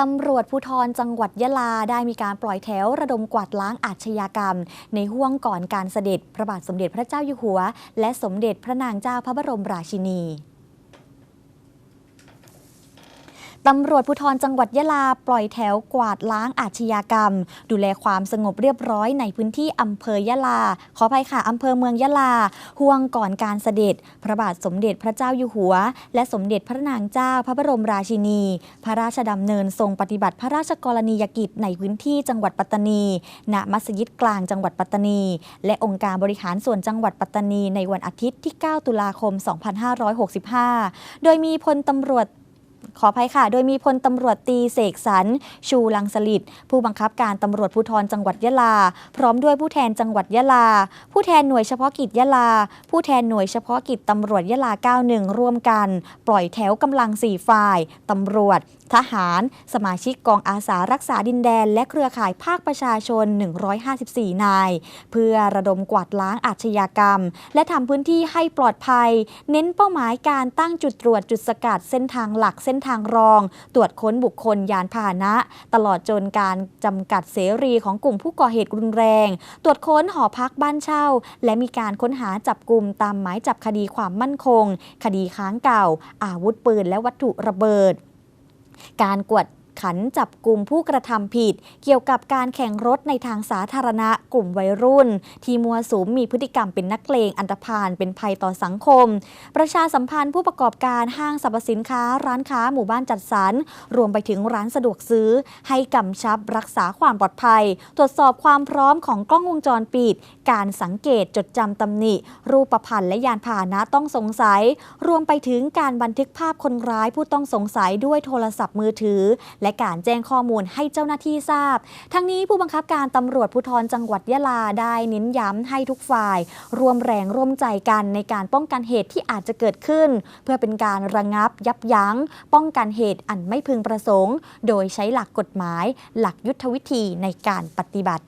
ตำรวจภูธรจังหวัดยะลาได้มีการปล่อยแถวระดมกวาดล้างอาชญากรรม ในห่วงก่อนการเสด็จพระบาทสมเด็จพระเจ้าอยู่หัว และสมเด็จพระนางเจ้าพระบรมราชินี ตำรวจภูธรจังหวัดยะลา ปล่อยแถวกวาดล้างอาชญากรรม ดูแลความสงบเรียบร้อยในพื้นที่อำเภอยะลา ขออภัยค่ะอำเภอเมืองยะลา ห่วงก่อนการเสด็จ พระบาทสมเด็จพระเจ้าอยู่หัว และสมเด็จพระนางเจ้าพระบรมราชินี พระราชดำเนินทรงปฏิบัติพระราชกรณียกิจในพื้นที่จังหวัดปัตตานี ณ มัสยิดกลางจังหวัดปัตตานี และองค์การบริหารส่วนจังหวัดปัตตานีในวันอาทิตย์ที่ 9 ตุลาคม 2565 โดยมีพลตำรวจ ขออภัยค่ะ โดยมีพลตำรวจตีเสกสรรชูลังสลิดผู้บังคับการตำรวจภูธรจังหวัดยะลา พร้อมด้วยผู้แทนจังหวัดยะลา ผู้แทนหน่วยเฉพาะกิจยะลา ผู้แทนหน่วยเฉพาะกิจตำรวจยะลา 91 ร่วมกัน ปล่อยแถวกำลัง4ฝ่ายตำรวจ ทหาร สมาชิกกองอาสารักษาดินแดน และเครือข่ายภาคประชาชน 154 นาย เพื่อระดมกวาดล้างอาชญากรรม และทำพื้นที่ให้ปลอดภัย เน้นเป้าหมายการตั้งจุดตรวจจุดสกัดเส้นทางหลักเส้นทางรอง ตรวจค้นบุคคลยานพาหนะ ตลอดจนการจำกัดเสรีของกลุ่มผู้ก่อเหตุรุนแรง ตรวจค้นหอพักบ้านเช่า และมีการค้นหาจับกลุ่มตามหมายจับคดีความมั่นคง คดีค้างเก่า อาวุธปืนและวัตถุระเบิดการกวด ขันจับกลุ่มผู้กระทำผิด เกี่ยวกับการแข่งรถในทางสาธารณะกลุ่มวัยรุ่น ที่มัวสุมมีพฤติกรรมเป็นนักเลงอันตรพานเป็นภัยต่อสังคม ประชาสัมพันธ์ผู้ประกอบการห้างสรรพสินค้า ร้านค้าหมู่บ้านจัดสรรรวมไปถึงร้านสะดวกซื้อ ให้กำชับรักษาความปลอดภัย ตรวจสอบความพร้อมของกล้องวงจรปิด การสังเกตจดจำตำหนิ รูปพรรณและยานพาหนะต้องสงสัย รวมไปถึงการบันทึกภาพคนร้ายผู้ต้องสงสัยด้วยโทรศัพท์มือถือและการแจ้งข้อมูลให้เจ้าหน้าที่ทราบ ทั้งนี้ผู้บังคับการตำรวจภูธรจังหวัดยะลาได้เน้นย้ำให้ทุกฝ่าย ร่วมแรงร่วมใจกันในการป้องกันเหตุที่อาจจะเกิดขึ้น เพื่อเป็นการระงับยับยั้ง ป้องกันเหตุอันไม่พึงประสงค์ โดยใช้หลักกฎหมาย หลักยุทธวิธีในการปฏิบัติ